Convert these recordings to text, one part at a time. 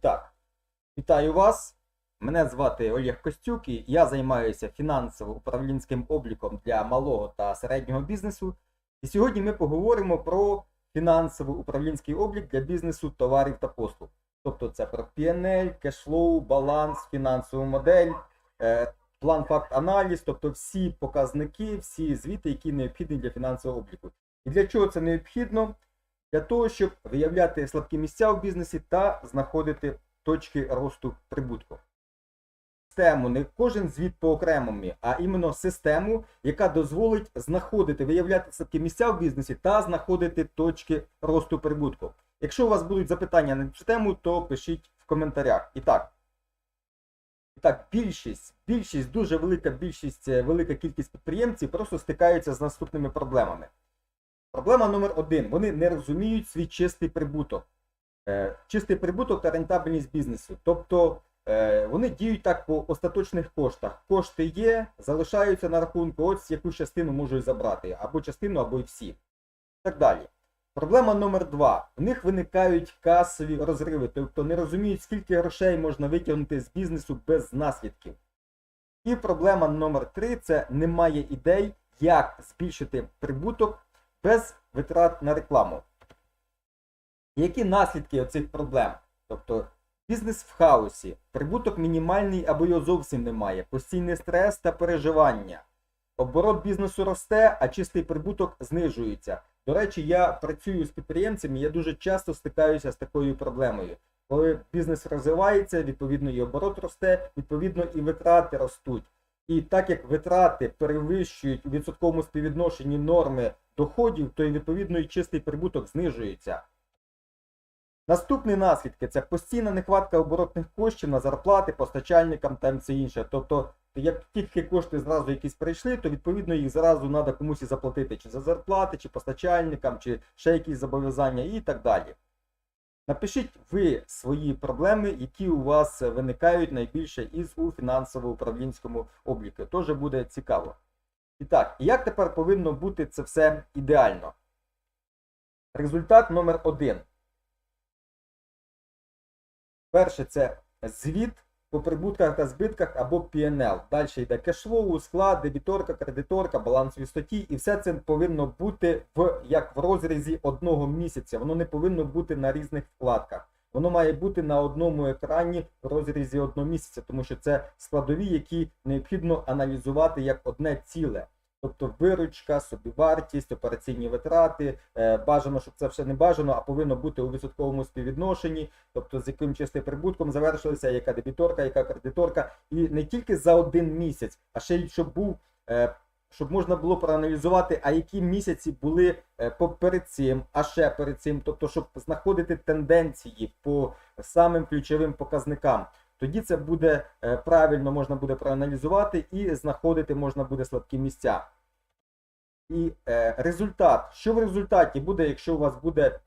так, вітаю вас. Мене звати Олег Костюк і я займаюся фінансово-управлінським обліком для малого та середнього бізнесу. І сьогодні ми поговоримо про фінансово-управлінський облік для бізнесу товарів та послуг. Тобто це про PNL, кешфлоу, баланс, фінансову модель, е, план факт аналіз, тобто всі показники, всі звіти, які необхідні для фінансового обліку. І для чого це необхідно? Для того, щоб виявляти слабкі місця в бізнесі та знаходити точки росту прибутку. Систему, не кожен звіт по окремому, а іменно систему, яка дозволить знаходити, виявляти слабкі місця в бізнесі та знаходити точки росту прибутку. Якщо у вас будуть запитання на цю тему, то пишіть в коментарях. І так. І так, більшість, більшість, дуже велика більшість, е, велика кількість підприємців просто стикаються з наступними проблемами. Проблема номер один. Вони не розуміють свій чистий прибуток. Е, Чистий прибуток та рентабельність бізнесу. Тобто е, вони діють так по остаточних коштах. Кошти є, залишаються на рахунку, ось яку частину можуть забрати, або частину, або й всі. Так далі. Проблема номер два. У них виникають касові розриви, тобто не розуміють, скільки грошей можна витягнути з бізнесу без наслідків. І проблема номер три це немає ідей, як збільшити прибуток без витрат на рекламу. Які наслідки оцих проблем? Тобто бізнес в хаосі, прибуток мінімальний або його зовсім немає, постійний стрес та переживання. Оборот бізнесу росте, а чистий прибуток знижується. До речі, я працюю з підприємцями, я дуже часто стикаюся з такою проблемою. Коли бізнес розвивається, відповідно і оборот росте, відповідно і витрати ростуть. І так як витрати перевищують у відсотковому співвідношенні норми доходів, то і відповідно і чистий прибуток знижується. Наступні наслідки це постійна нехватка оборотних коштів на зарплати постачальникам та все інше. Тобто, як тільки кошти зразу якісь прийшли, то відповідно їх зразу треба комусь і заплатити чи за зарплати, чи постачальникам, чи ще якісь зобов'язання і так далі. Напишіть ви свої проблеми, які у вас виникають найбільше із у фінансово-управлінському обліку. Теж буде цікаво. І так, як тепер повинно бути це все ідеально? Результат номер один. Перше це звіт по прибутках та збитках або PNL. Далі йде кешфлоу, склад, дебіторка, кредиторка, балансові статті. І все це повинно бути в як в розрізі одного місяця. Воно не повинно бути на різних вкладках. Воно має бути на одному екрані в розрізі одного місяця, тому що це складові, які необхідно аналізувати як одне ціле. Тобто виручка, собівартість, операційні витрати. Е, бажано, щоб це все не бажано, а повинно бути у відсотковому співвідношенні, тобто з яким чистим прибутком завершилася, яка дебіторка, яка кредиторка. І не тільки за один місяць, а ще й щоб був. Щоб можна було проаналізувати, а які місяці були е, перед цим, а ще перед цим, тобто, щоб знаходити тенденції по самим ключовим показникам. Тоді це буде е, правильно, можна буде проаналізувати і знаходити можна буде слабкі місця. І е, результат, що в результаті буде, якщо у вас буде,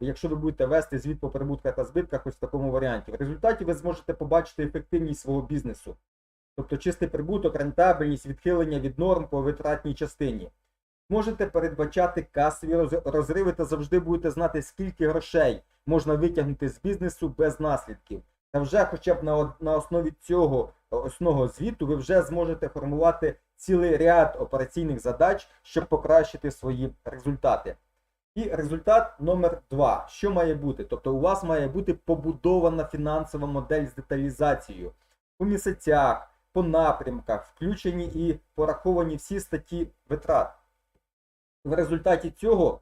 якщо ви будете вести звіт по прибутках та збитках ось в такому варіанті. В результаті ви зможете побачити ефективність свого бізнесу. Тобто чистий прибуток, рентабельність, відхилення від норм по витратній частині. Можете передбачати касові розриви та завжди будете знати, скільки грошей можна витягнути з бізнесу без наслідків. Та вже хоча б на, на основі цього основного звіту ви вже зможете формувати цілий ряд операційних задач, щоб покращити свої результати. І результат номер два. Що має бути? Тобто у вас має бути побудована фінансова модель з деталізацією. По місяцях, по напрямках, включені і пораховані всі статті витрат. В результаті цього,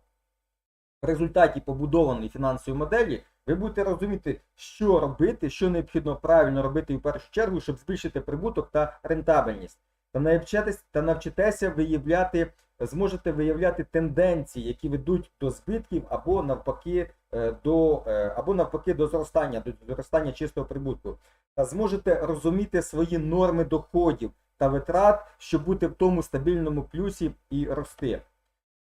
в результаті побудованої фінансової моделі, ви будете розуміти, що робити, що необхідно правильно робити в першу чергу, щоб збільшити прибуток та рентабельність. Та навчитеся виявляти, зможете виявляти тенденції, які ведуть до збитків, або навпаки е, до е, або навпаки до зростання, до зростання чистого прибутку. Та зможете розуміти свої норми доходів та витрат, щоб бути в тому стабільному плюсі і рости.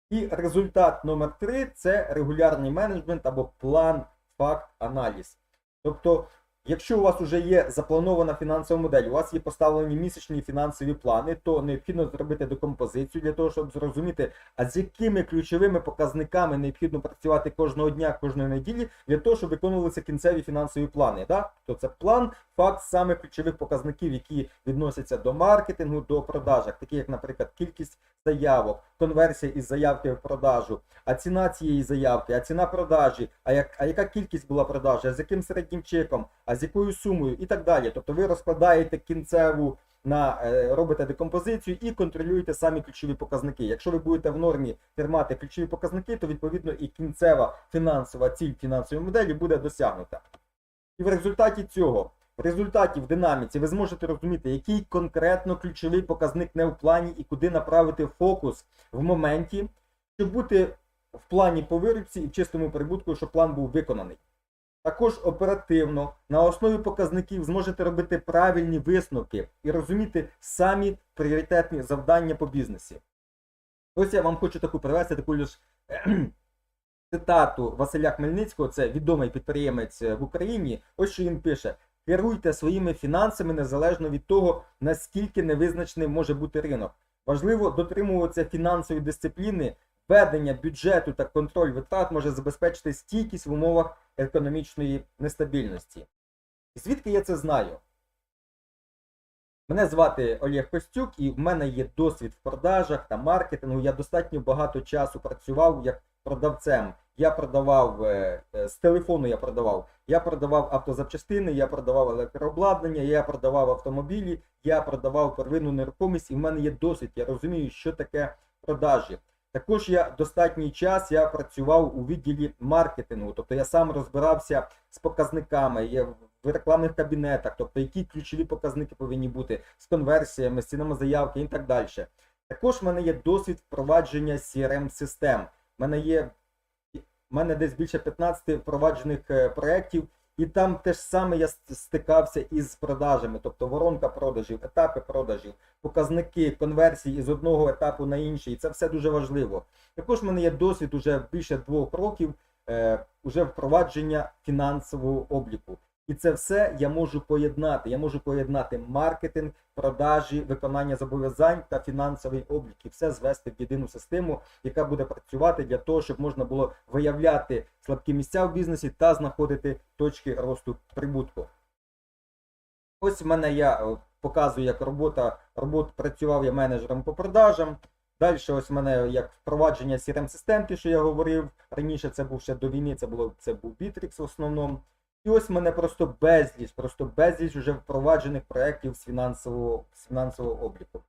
І результат номер 3 це регулярний менеджмент або план факт аналіз. Тобто Якщо у вас вже є запланована фінансова модель, у вас є поставлені місячні фінансові плани, то необхідно зробити декомпозицію для того, щоб зрозуміти, а з якими ключовими показниками необхідно працювати кожного дня, кожної неділі, для того, щоб виконувалися кінцеві фінансові плани. Да? То це план, факт саме ключових показників, які відносяться до маркетингу, до продажах, такі як, наприклад, кількість заявок, конверсія із заявки в продажу, а ціна цієї заявки, а ціна продажі, а, як, а яка кількість була продажі, а з яким середнім чеком, а з якою сумою і так далі. Тобто ви розкладаєте кінцеву на е, робите декомпозицію і контролюєте самі ключові показники. Якщо ви будете в нормі тримати ключові показники, то відповідно і кінцева фінансова ціль фінансової моделі буде досягнута. І в результаті цього, в результаті в динаміці, ви зможете розуміти, який конкретно ключовий показник не в плані і куди направити фокус в моменті, щоб бути в плані по виручці і в чистому прибутку, щоб план був виконаний. Також оперативно на основі показників зможете робити правильні висновки і розуміти самі пріоритетні завдання по бізнесі. Ось я вам хочу таку привести таку лиш цитату Василя Хмельницького, це відомий підприємець в Україні. Ось що він пише: керуйте своїми фінансами незалежно від того, наскільки невизначеним може бути ринок. Важливо дотримуватися фінансової дисципліни, ведення бюджету та контроль витрат може забезпечити стійкість в умовах економічної нестабільності. І звідки я це знаю? Мене звати Олег Костюк, і в мене є досвід в продажах та маркетингу. Я достатньо багато часу працював як продавцем. Я продавав е, е, з телефону, я продавав. Я продавав автозапчастини, я продавав електрообладнання, я продавав автомобілі, я продавав первинну нерухомість, і в мене є досвід. Я розумію, що таке продажі. Також я достатній час я працював у відділі маркетингу, тобто я сам розбирався з показниками, є в рекламних кабінетах, тобто які ключові показники повинні бути з конверсіями, з цінами заявки і так далі. Також в мене є досвід впровадження crm систем У мене є в мене десь більше 15 впроваджених е, проєктів, і там теж саме я стикався із продажами, тобто воронка продажів, етапи продажів, показники конверсії з одного етапу на інший. І це все дуже важливо. Також в мене є досвід уже більше двох років е, уже впровадження фінансового обліку. І це все я можу поєднати. Я можу поєднати маркетинг, продажі, виконання зобов'язань та фінансовий облік і все звести в єдину систему, яка буде працювати для того, щоб можна було виявляти слабкі місця в бізнесі та знаходити точки росту прибутку. Ось в мене я е, показую, як робота, робот працював я менеджером по продажам. Далі ось в мене як впровадження crm системки що я говорив. Раніше це був ще до війни, це було це був Bittrex в основному. І ось мене просто безліч, просто безліч вже впроваджених проєктів з фінансового, з фінансового обліку.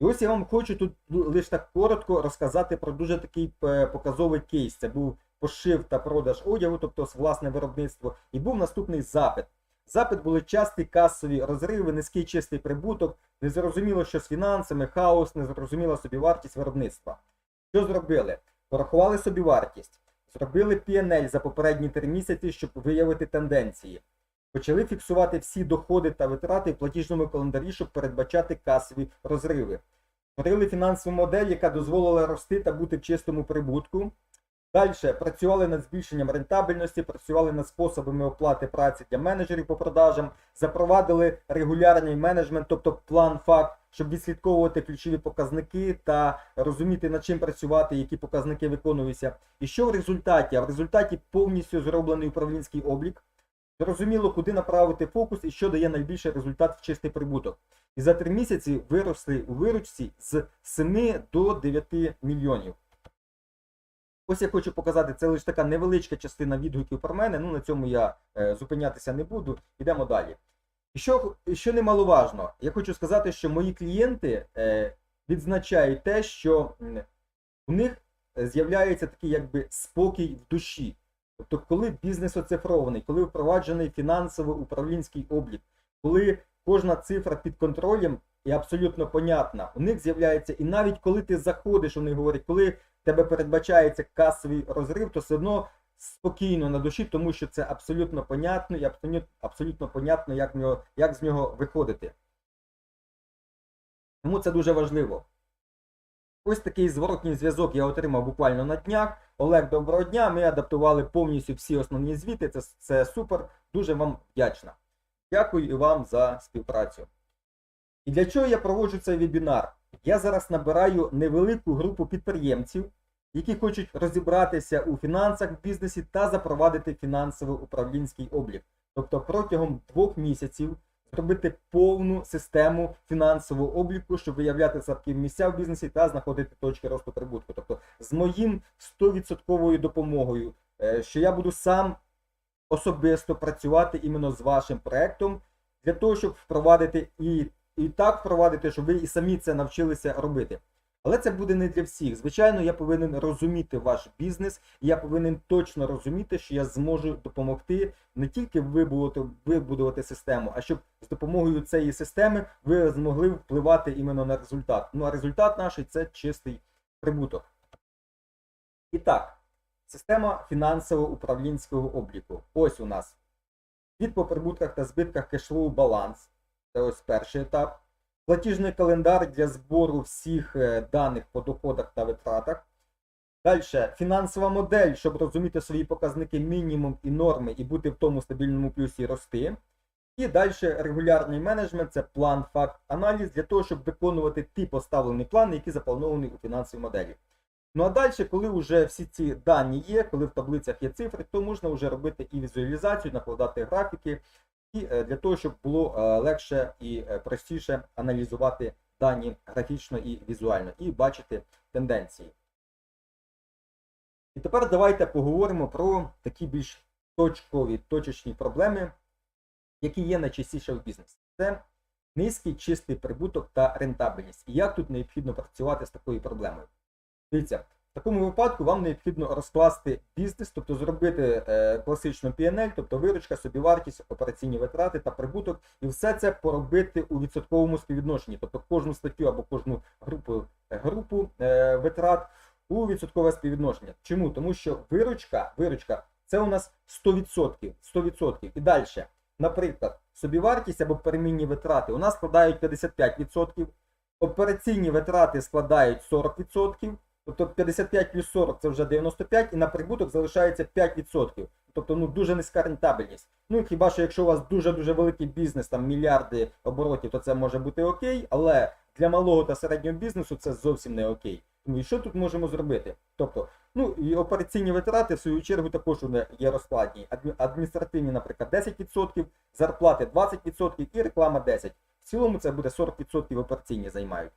І ось я вам хочу тут лише так коротко розказати про дуже такий е, показовий кейс. Це був пошив та продаж одягу, тобто власне виробництво, і був наступний запит. Запит були часті касові розриви, низький чистий прибуток, незрозуміло, що з фінансами, хаос, незрозуміла собівартість виробництва. Що зробили? Порахували собівартість, зробили PNL за попередні три місяці, щоб виявити тенденції. Почали фіксувати всі доходи та витрати в платіжному календарі, щоб передбачати касові розриви. Створили фінансову модель, яка дозволила рости та бути в чистому прибутку. Далі працювали над збільшенням рентабельності, працювали над способами оплати праці для менеджерів по продажам, запровадили регулярний менеджмент, тобто план факт, щоб відслідковувати ключові показники та розуміти, над чим працювати, які показники виконуються. І що в результаті? А в результаті повністю зроблений управлінський облік. Зрозуміло, куди направити фокус і що дає найбільший результат в чистий прибуток. І за три місяці виросли у виручці з 7 до 9 мільйонів. Ось я хочу показати, це лише така невеличка частина відгуків про мене. Ну на цьому я е, зупинятися не буду. Йдемо далі. Що, що немаловажно, я хочу сказати, що мої клієнти е, відзначають те, що у них з'являється такий якби спокій в душі. Тобто, коли бізнес оцифрований, коли впроваджений фінансово-управлінський облік, коли кожна цифра під контролем і абсолютно понятна, у них з'являється, і навіть коли ти заходиш, вони говорять, коли тебе передбачається касовий розрив, то все одно спокійно на душі, тому що це абсолютно понятно і абсолютно, абсолютно понятно, як, нього, як з нього виходити. Тому це дуже важливо. Ось такий зворотній зв'язок я отримав буквально на днях. Олег, доброго дня. Ми адаптували повністю всі основні звіти. Це, це супер. Дуже вам вдячна. Дякую і вам за співпрацю. І для чого я проводжу цей вебінар? Я зараз набираю невелику групу підприємців, які хочуть розібратися у фінансах в бізнесі та запровадити фінансово-управлінський облік. Тобто протягом двох місяців зробити повну систему фінансового обліку, щоб виявляти слабкі місця в бізнесі та знаходити точки росту прибутку. Тобто з моїм 100% допомогою, е, що я буду сам особисто працювати іменно з вашим проектом для того, щоб впровадити і, і так впровадити, щоб ви і самі це навчилися робити. Але це буде не для всіх. Звичайно, я повинен розуміти ваш бізнес, я повинен точно розуміти, що я зможу допомогти не тільки вибудувати, вибудувати систему, а щоб з допомогою цієї системи ви змогли впливати іменно на результат. Ну а результат наш це чистий прибуток. І так, система фінансово-управлінського обліку. Ось у нас від по прибутках та збитках кешлоу баланс. Це ось перший етап. Платіжний календар для збору всіх е, даних по доходах та витратах. Далі фінансова модель, щоб розуміти свої показники мінімум і норми і бути в тому стабільному плюсі рости. І далі регулярний менеджмент це план, факт, аналіз для того, щоб виконувати ті поставлені плани, які заплановані у фінансовій моделі. Ну а далі, коли вже всі ці дані є, коли в таблицях є цифри, то можна вже робити і візуалізацію, накладати графіки, і е, для того, щоб було е, легше і е, простіше аналізувати дані графічно і візуально, і бачити тенденції. І тепер давайте поговоримо про такі більш точкові, точечні проблеми, які є найчастіше в бізнесі. Це низький чистий прибуток та рентабельність. І як тут необхідно працювати з такою проблемою? Дивіться, в такому випадку вам необхідно розкласти бізнес, тобто зробити е, класичну PNL, тобто виручка, собівартість, операційні витрати та прибуток, і все це поробити у відсотковому співвідношенні, тобто кожну статтю або кожну групу, е, групу е, витрат у відсоткове співвідношення. Чому? Тому що виручка, виручка це у нас 100%. 100%. І далі, наприклад, собівартість або перемінні витрати у нас складають 55%, операційні витрати складають 40%. Тобто 55 плюс 40 це вже 95, і на прибуток залишається 5%. Тобто ну дуже низька рентабельність. Ну хіба що якщо у вас дуже-дуже великий бізнес, там мільярди оборотів, то це може бути окей, але для малого та середнього бізнесу це зовсім не окей. Тому і що тут можемо зробити? Тобто, ну і операційні витрати, в свою чергу, також є розкладні. Адміністративні, наприклад, 10%, зарплати 20% і реклама 10%. В цілому це буде 40% операційні займають.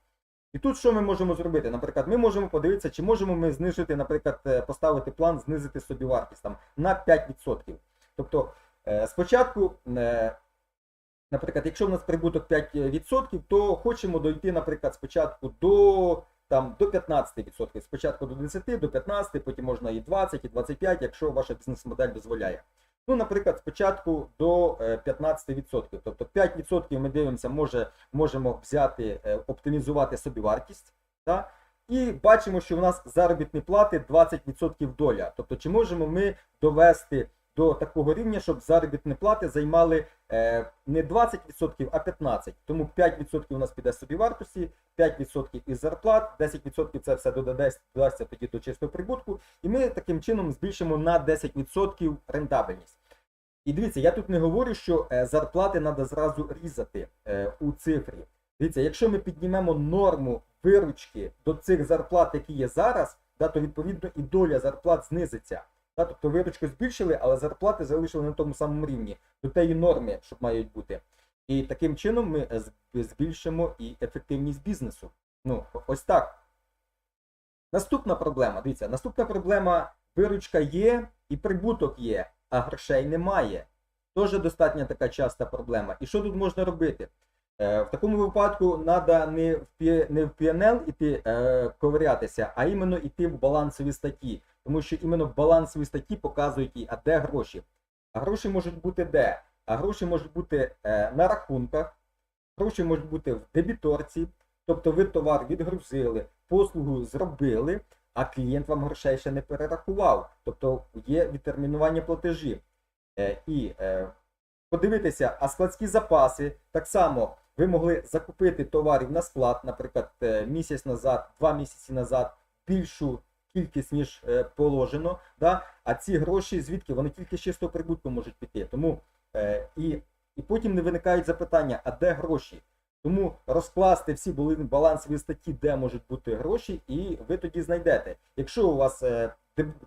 І тут що ми можемо зробити? Наприклад, ми можемо подивитися, чи можемо ми знижити, наприклад, е, поставити план, знизити собівартість там на 5%. Тобто, е, спочатку, е, наприклад, якщо в нас прибуток 5%, то хочемо дойти, наприклад, спочатку до там до 15%. Спочатку до 10, до 15, потім можна і 20, і 25, якщо ваша бізнес-модель дозволяє. Ну, наприклад, спочатку до е, 15%. Тобто 5% ми дивимося, може, можемо взяти, е, оптимізувати собівартість. Да? І бачимо, що в нас заробітні плати 20% доля. Тобто, чи можемо ми довести до такого рівня, щоб заробітні плати займали е, не 20%, а 15%. Тому 5% у нас піде собівартості, 5% із зарплат, 10% це все додасться, тоді до чистого прибутку. І ми таким чином збільшимо на 10% рентабельність. І дивіться, я тут не говорю, що е, зарплати треба зразу різати е, у цифрі. Дивіться, якщо ми піднімемо норму виручки до цих зарплат, які є зараз, то відповідно і доля зарплат знизиться. Да, тобто виручку збільшили, але зарплати залишили на тому самому рівні, до тієї норми, що мають бути. І таким чином ми е, збільшимо і ефективність бізнесу. Ну, ось так. Наступна проблема. Дивіться, наступна проблема: виручка є і прибуток є, а грошей немає. Теж достатньо така часта проблема. І що тут можна робити? Е, в такому випадку треба не в PNL іти е, ковирятися, а іменно йти в балансові статті. Тому що іменно балансові статті показують, а де гроші. А гроші можуть бути де? А гроші можуть бути е, на рахунках, гроші можуть бути в дебіторці, тобто ви товар відгрузили, послугу зробили, а клієнт вам грошей ще не перерахував. Тобто є відтермінування платежів. Е, і е, подивитися, а складські запаси так само ви могли закупити товарів на склад, наприклад, е, місяць назад, два місяці назад, більшу кількість, ніж е, положено. Да? А ці гроші, звідки вони тільки з чистого прибутку можуть піти. Тому е, і І потім не виникають запитання, а де гроші? Тому розкласти всі були балансові статті, де можуть бути гроші, і ви тоді знайдете. Якщо у вас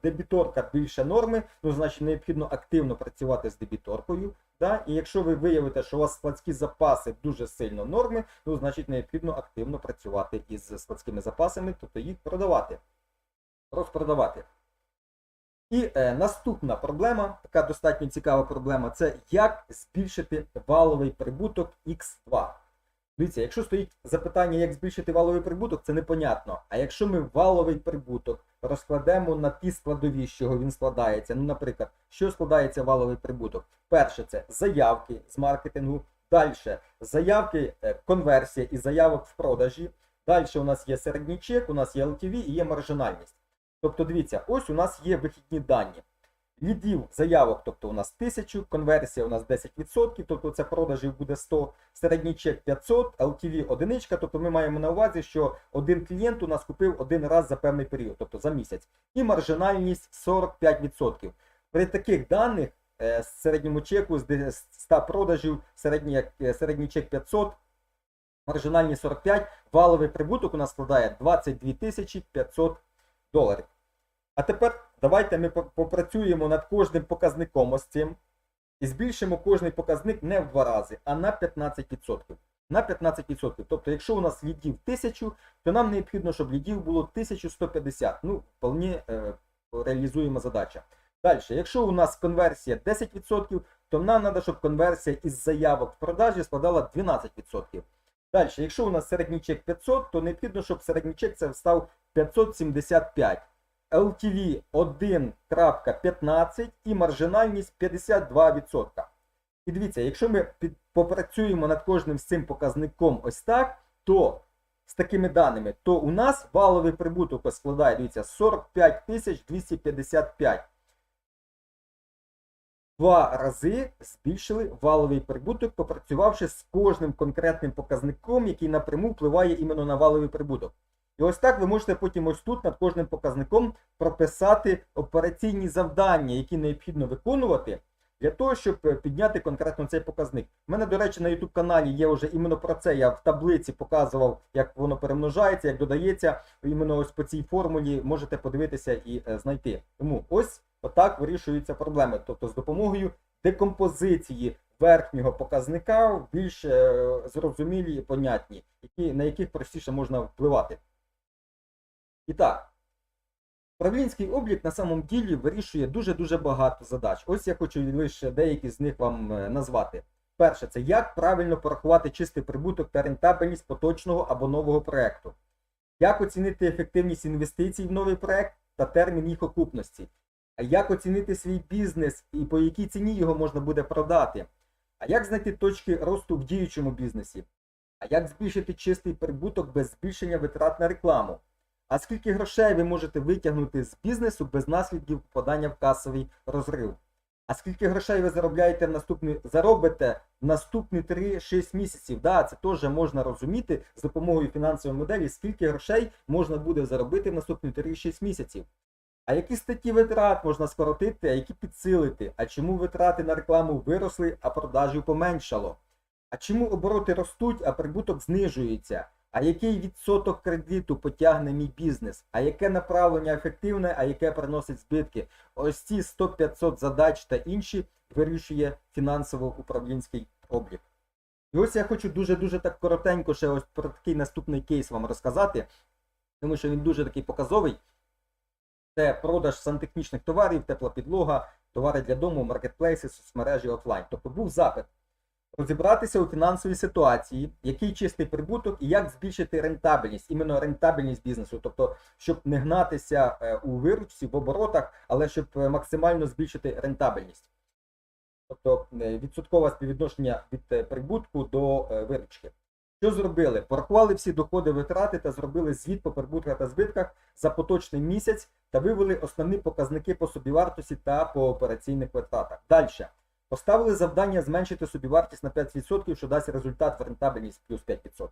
дебіторка більше норми, ну значить необхідно активно працювати з дебіторкою. Да? І якщо ви виявите, що у вас складські запаси дуже сильно норми, ну значить необхідно активно працювати із складськими запасами, тобто їх продавати, розпродавати. І е, наступна проблема, така достатньо цікава проблема, це як збільшити валовий прибуток X2. Дивіться, якщо стоїть запитання, як збільшити валовий прибуток, це непонятно. А якщо ми валовий прибуток розкладемо на ті складові, з чого він складається, ну, наприклад, що складається валовий прибуток? Перше, це заявки з маркетингу. Далі заявки, е, конверсія і заявок в продажі. Далі у нас є середній чек, у нас є LTV і є маржинальність. Тобто, дивіться, ось у нас є вихідні дані. Лідів заявок, тобто у нас 1000, конверсія у нас 10%, тобто це продажів буде 100, середній чек 500, LTV одиничка, тобто ми маємо на увазі, що один клієнт у нас купив один раз за певний період, тобто за місяць. І маржинальність 45%. При таких даних е, з середньому чеку з 100 продажів, середній, е, середній чек 500, маржинальність 45, валовий прибуток у нас складає 22 500 доларів. А тепер давайте ми попрацюємо над кожним показником ось цим і збільшимо кожний показник не в два рази, а на 15%. На 15%. Тобто, якщо у нас лідів 1000, то нам необхідно, щоб лідів було 1150. Ну, вполне е, реалізуємо задача. Далі, якщо у нас конверсія 10%, то нам треба, щоб конверсія із заявок в продажі складала 12%. Далі, якщо у нас середній чек 500, то необхідно, щоб середній чек це став 575. LTV 1.15 і маржинальність 52%. І дивіться, якщо ми попрацюємо над кожним з цим показником ось так, то з такими даними, то у нас валовий прибуток складає, дивіться, 45 255. Два рази збільшили валовий прибуток, попрацювавши з кожним конкретним показником, який напряму впливає іменно на валовий прибуток. І ось так ви можете потім ось тут над кожним показником прописати операційні завдання, які необхідно виконувати для того, щоб е, підняти конкретно цей показник. У мене, до речі, на YouTube каналі є вже іменно про це. Я в таблиці показував, як воно перемножається, як додається. Іменно ось по цій формулі можете подивитися і е, знайти. Тому ось отак вирішуються проблеми. Тобто з допомогою декомпозиції верхнього показника більш е, зрозумілі і понятні, на яких простіше можна впливати. І так, управлінський облік на самом ділі вирішує дуже-дуже багато задач. Ось я хочу лише деякі з них вам е, назвати. Перше, це як правильно порахувати чистий прибуток та рентабельність поточного або нового проекту. Як оцінити ефективність інвестицій в новий проект та термін їх окупності. Як оцінити свій бізнес і по якій ціні його можна буде продати? А як знайти точки росту в діючому бізнесі? А як збільшити чистий прибуток без збільшення витрат на рекламу? А скільки грошей ви можете витягнути з бізнесу без наслідків попадання в касовий розрив? А скільки грошей ви заробляєте в наступні, заробите в наступні 3-6 місяців? Да, це теж можна розуміти з допомогою фінансової моделі, скільки грошей можна буде заробити в наступні 3-6 місяців. А які статті витрат можна скоротити, а які підсилити? А чому витрати на рекламу виросли, а продажів поменшало? А чому обороти ростуть, а прибуток знижується? А який відсоток кредиту потягне мій бізнес? А яке направлення ефективне, а яке приносить збитки? Ось ці 100-500 задач та інші вирішує фінансово-управлінський облік. І ось я хочу дуже-дуже так коротенько ще ось про такий наступний кейс вам розказати, тому що він дуже такий показовий. Це продаж сантехнічних товарів, тепла підлога, товари для дому, маркетплейси, соцмережі офлайн. Тобто був запит розібратися у фінансовій ситуації, який чистий прибуток і як збільшити рентабельність, іменно рентабельність бізнесу, тобто, щоб не гнатися е, у виручці, в оборотах, але щоб е, максимально збільшити рентабельність. Тобто е, відсоткове співвідношення від прибутку до виручки. Що зробили? Порахували всі доходи витрати та зробили звіт по прибутках та збитках за поточний місяць та вивели основні показники по собівартості та по операційних витратах. Далі. Поставили завдання зменшити собівартість на 5%, що дасть результат в рентабельність плюс 5%.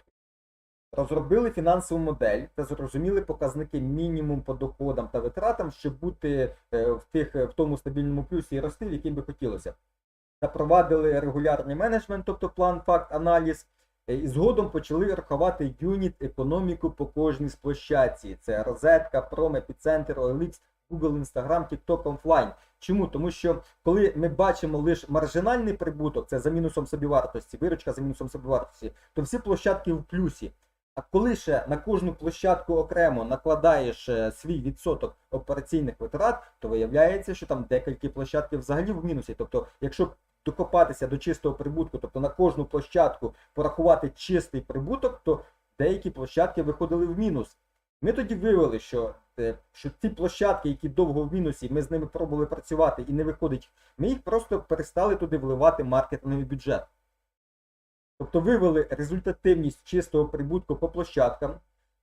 Розробили фінансову модель та зрозуміли показники мінімум по доходам та витратам, щоб бути е, в, тих, в тому стабільному плюсі і рости, в яким би хотілося. запровадили регулярний менеджмент, тобто план, факт, аналіз. Е, І згодом почали рахувати юніт економіку по кожній з площадці. Це розетка, пром, епіцентр, OLX, Google, Instagram, TikTok, офлайн. Чому? Тому що коли ми бачимо лише маржинальний прибуток, це за мінусом собівартості, виручка за мінусом собівартості, то всі площадки в плюсі. А коли ще на кожну площадку окремо накладаєш е, свій відсоток операційних витрат, то виявляється, що там декілька площадки взагалі в мінусі. Тобто, якщо докопатися до чистого прибутку, тобто на кожну площадку порахувати чистий прибуток, то деякі площадки виходили в мінус. Ми тоді виявили, що, що ті площадки, які довго в мінусі, ми з ними пробували працювати і не виходить, ми їх просто перестали туди вливати маркетинговий бюджет. Тобто вивели результативність чистого прибутку по площадкам,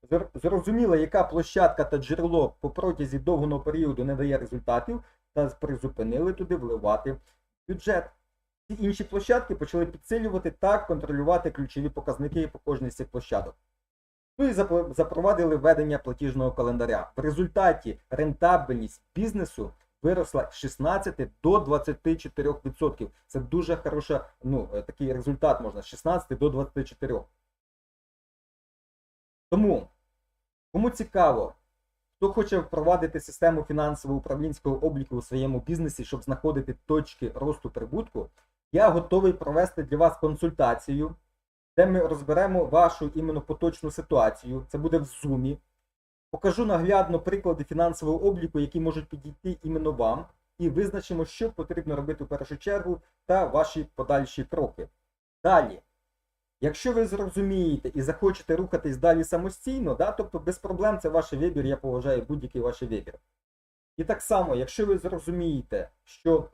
зр- зрозуміли, яка площадка та джерело по протязі довгого періоду не дає результатів, та призупинили туди вливати бюджет. Ці інші площадки почали підсилювати та контролювати ключові показники по кожній з цих площадок. Ну і запровадили введення платіжного календаря. В результаті рентабельність бізнесу виросла з 16 до 24%. Це дуже хороша, ну, е, такий результат можна з 16 до 24. Тому, кому цікаво, хто хоче впровадити систему фінансово-управлінського обліку у своєму бізнесі, щоб знаходити точки росту прибутку, я готовий провести для вас консультацію, де ми розберемо вашу іменно поточну ситуацію. Це буде в Zoom. Покажу наглядно приклади фінансового обліку, які можуть підійти іменно вам, і визначимо, що потрібно робити в першу чергу та ваші подальші кроки. Далі. Якщо ви зрозумієте і захочете рухатись далі самостійно, да, тобто без проблем це ваш вибір, я поважаю будь-який ваш вибір. І так само, якщо ви зрозумієте, що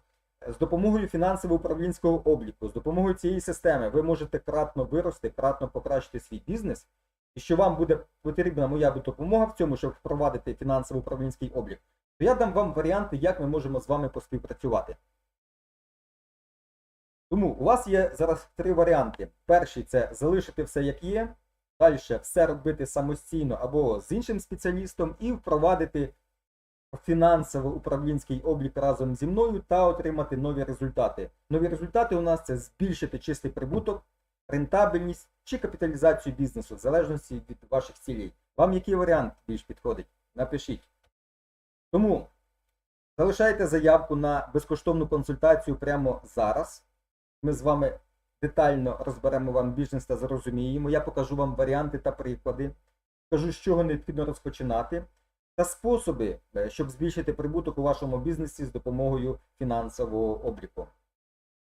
з допомогою фінансово-управлінського обліку, з допомогою цієї системи ви можете кратно вирости, кратно покращити свій бізнес, і що вам буде потрібна моя допомога в цьому, щоб впровадити фінансово-управлінський облік, то я дам вам варіанти, як ми можемо з вами поспівпрацювати. Тому у вас є зараз три варіанти. Перший це залишити все як є, далі все робити самостійно або з іншим спеціалістом, і впровадити фінансово-управлінський облік разом зі мною та отримати нові результати. Нові результати у нас це збільшити чистий прибуток, рентабельність чи капіталізацію бізнесу, в залежності від ваших цілей. Вам який варіант більш підходить? Напишіть. Тому залишайте заявку на безкоштовну консультацію прямо зараз. Ми з вами детально розберемо вам бізнес та зрозуміємо. Я покажу вам варіанти та приклади. Скажу, з чого необхідно розпочинати, та способи, е, щоб збільшити прибуток у вашому бізнесі з допомогою фінансового обліку.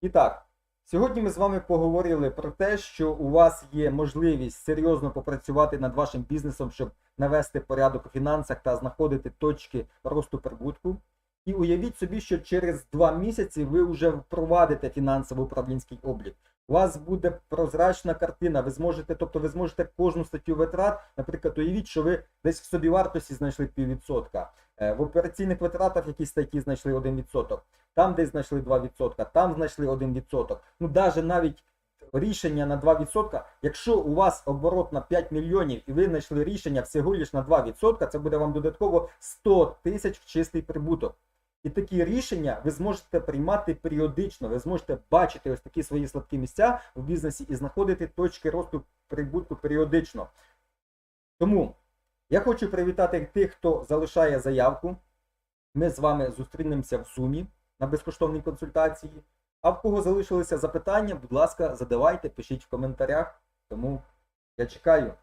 І так, сьогодні ми з вами поговорили про те, що у вас є можливість серйозно попрацювати над вашим бізнесом, щоб навести порядок у фінансах та знаходити точки росту прибутку. І уявіть собі, що через два місяці ви вже впровадите фінансово-управлінський облік. У вас буде прозрачна картина. Ви зможете, тобто ви зможете кожну статтю витрат, наприклад, уявіть, що ви десь в собівартості знайшли піввідсотка, е, в операційних витратах якісь статті знайшли 1%, там десь знайшли 2%, там знайшли 1%. Ну, навіть навіть рішення на 2%, якщо у вас оборот на 5 мільйонів і ви знайшли рішення всього лише на 2%, це буде вам додатково 100 тисяч в чистий прибуток. І такі рішення ви зможете приймати періодично, ви зможете бачити ось такі свої слабкі місця в бізнесі і знаходити точки росту прибутку періодично. Тому я хочу привітати тих, хто залишає заявку. Ми з вами зустрінемося в Zoom на безкоштовній консультації. А в кого залишилися запитання, будь ласка, задавайте, пишіть в коментарях. Тому я чекаю.